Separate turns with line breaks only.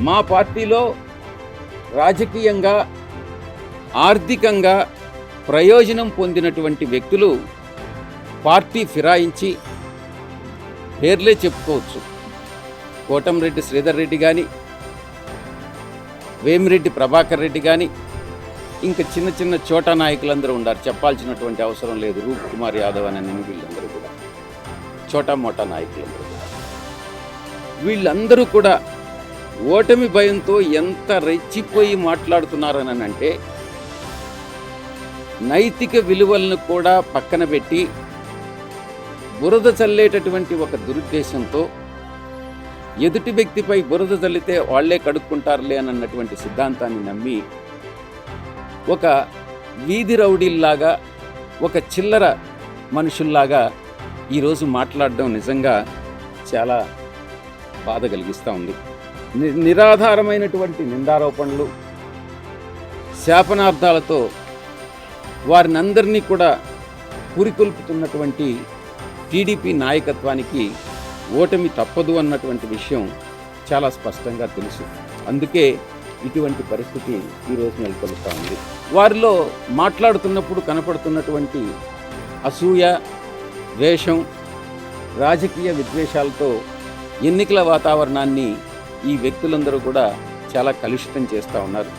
మా పార్టీలో రాజకీయంగా ఆర్థికంగా ప్రయోజనం పొందినటువంటి వ్యక్తులు పార్టీ ఫిరాయించి పేర్లే చెప్పుకోవచ్చు. కోటంరెడ్డి శ్రీధర్ రెడ్డి కానీ వేమిరెడ్డి ప్రభాకర్ రెడ్డి కానీ ఇంకా చిన్న చిన్న చోటా నాయకులందరూ ఉన్నారు చెప్పాల్సినటువంటి అవసరం లేదు. రూప్ కుమార్ యాదవ్ అనే వీళ్ళందరూ కూడా. చోటా మోటా నాయకులందరూ కూడా. వీళ్ళందరూ కూడా ఓటమి భయంతో ఎంత రెచ్చిపోయి మాట్లాడుతున్నారని అంటే నైతిక విలువలను కూడా పక్కన పెట్టి బురద చల్లేటటువంటి ఒక దురుద్దేశంతో ఎదుటి వ్యక్తిపై బురద చల్లితే వాళ్ళే కడుక్కుంటారులే అన్నటువంటి సిద్ధాంతాన్ని నమ్మి ఒక వీధి రౌడీల్లాగా ఒక చిల్లర మనుషుల్లాగా ఈరోజు మాట్లాడడం నిజంగా చాలా బాధ కలిగిస్తూ ఉంది. నిరాధారమైనటువంటి నిందారోపణలు శాపనార్థాలతో వారిని అందరినీ కూడా పురికొల్పుతున్నటువంటి టీడీపీ నాయకత్వానికి ఓటమి తప్పదు అన్నటువంటి విషయం చాలా స్పష్టంగా తెలుసు. అందుకే ఇటువంటి పరిస్థితి ఈరోజు నెలకొల్పుతా ఉంది. వారిలో మాట్లాడుతున్నప్పుడు కనపడుతున్నటువంటి అసూయ ద్వేషం రాజకీయ విద్వేషాలతో ఎన్నికల వాతావరణాన్ని ఈ వ్యక్తులందరూ కూడా చాలా కలుషితం చేస్తూ ఉన్నారు.